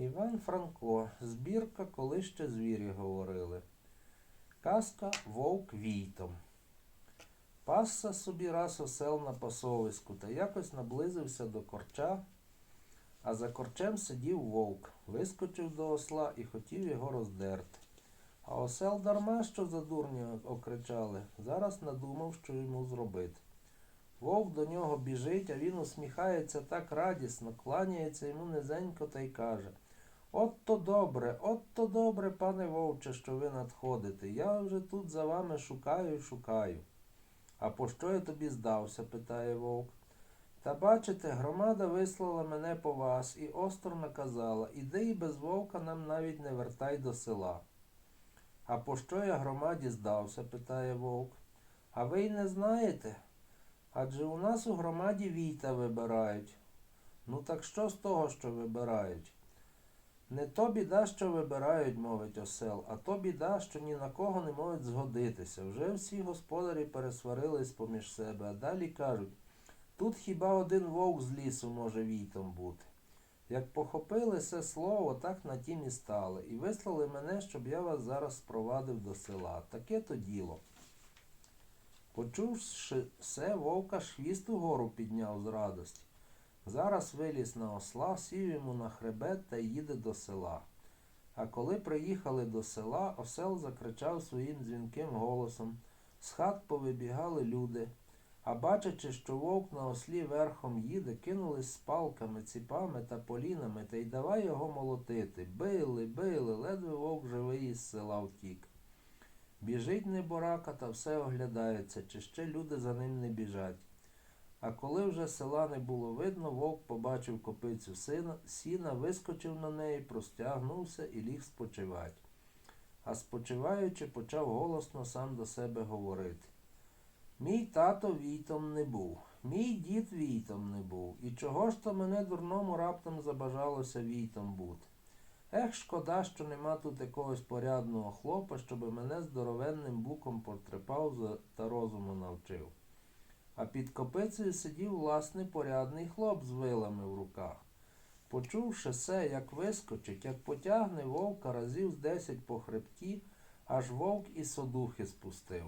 Іван Франко. Збірка, коли ще звірі говорили. Казка Вовк Війтом. Пасся собі раз осел на пасовиську та якось наблизився до корча, а за корчем сидів вовк, вискочив до осла і хотів його роздерти. А осел дарма, що за дурня окричали, зараз надумав, що йому зробити. Вовк до нього біжить, а він усміхається так радісно, кланяється йому низенько та й каже От то добре, от то добре, пане вовче, що ви надходите. Я вже тут за вами шукаю і шукаю. А по що я тобі здався? питає вовк. Та бачите, громада вислала мене по вас і остро наказала, іди і без вовка нам навіть не вертай до села. А по що я громаді здався? питає вовк. А ви й не знаєте? Адже у нас у громаді війта вибирають. Ну так що з того, що вибирають? Не то біда, що вибирають, мовить осел, а то біда, що ні на кого не можуть згодитися. Вже всі господарі пересварились поміж себе, а далі кажуть, тут хіба один вовк з лісу може війтом бути. Як похопили це слово, так на тім і стали, і вислали мене, щоб я вас зараз спровадив до села. Таке то діло. Почувши все, вовка ж хвіст угору підняв з радості. Зараз виліз на осла, сів йому на хребет та їде до села. А коли приїхали до села, осел закричав своїм дзвінким голосом. З хат повибігали люди, а бачачи, що вовк на ослі верхом їде, кинулись з палками, ціпами та полінами та й давай його молотити. Били, били, ледве вовк живий із села втік. Біжить неборака та все оглядається, чи ще люди за ним не біжать. А коли вже села не було видно, вовк побачив копицю сина, сіна, вискочив на неї, простягнувся і ліг спочивати. А спочиваючи, почав голосно сам до себе говорити. Мій тато війтом не був, мій дід війтом не був, і чого ж то мене дурному раптом забажалося війтом бути? Ех, шкода, що нема тут якогось порядного хлопа, щоби мене здоровенним буком потрепав та розуму навчив. А під копицею сидів власний порядний хлоп з вилами в руках. Почувши се, як вискочить, як потягне вовка разів з десять по хребті, аж вовк і содухи спустив.